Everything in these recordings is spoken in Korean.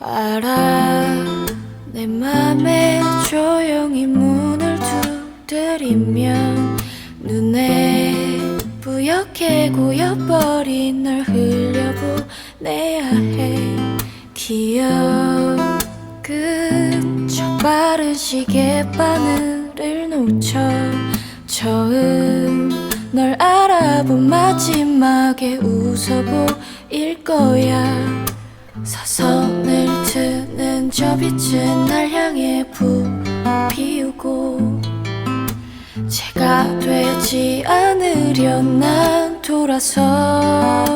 알아 내 맘에 조용히 문을 두드리면 눈에 뿌옇게 고여버린 널 흘려보내야 해. 기억 은저 빠른 시계 바늘을 놓쳐 처음 널 알아본 마지막에 웃어보일 거야. 사선을 트는 저 빛은 날 향해 부비우고 제가 되지 않으려 난 돌아서지만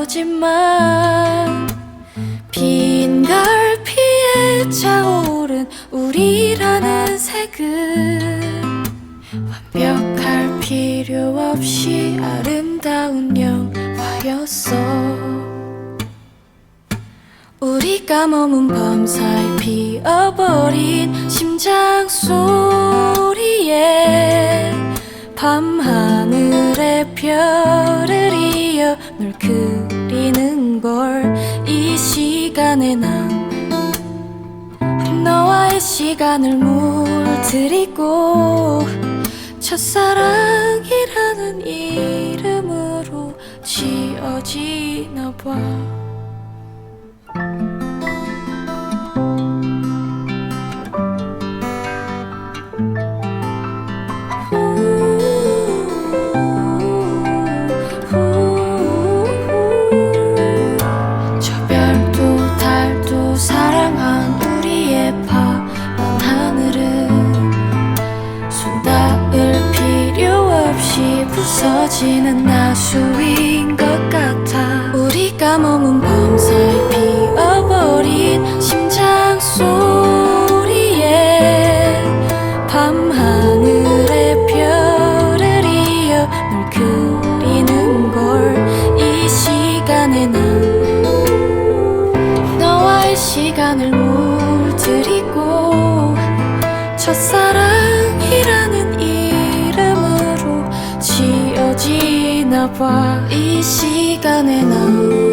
우리라는 색은 완벽할 필요 없이 아름다운 영화였어. 우리가 머문 밤 사이 피어버린 심장 소리에 밤하늘의 별을 이어 널 그리는 걸 이 시간에 난 시간을 물들이고 첫사랑이라는 이름으로 지어지나 봐 손 닿을 필요 없이 부서지는 나수인 것 같아. 우리가 머문 밤 사이 피어버린 심장 소리에 밤하늘의 별을 이어 널 그리는 걸 이 시간에 난 너와의 시간을 물들이고 첫사랑이라는 이름으로 지어지나 봐. 이 시간에 난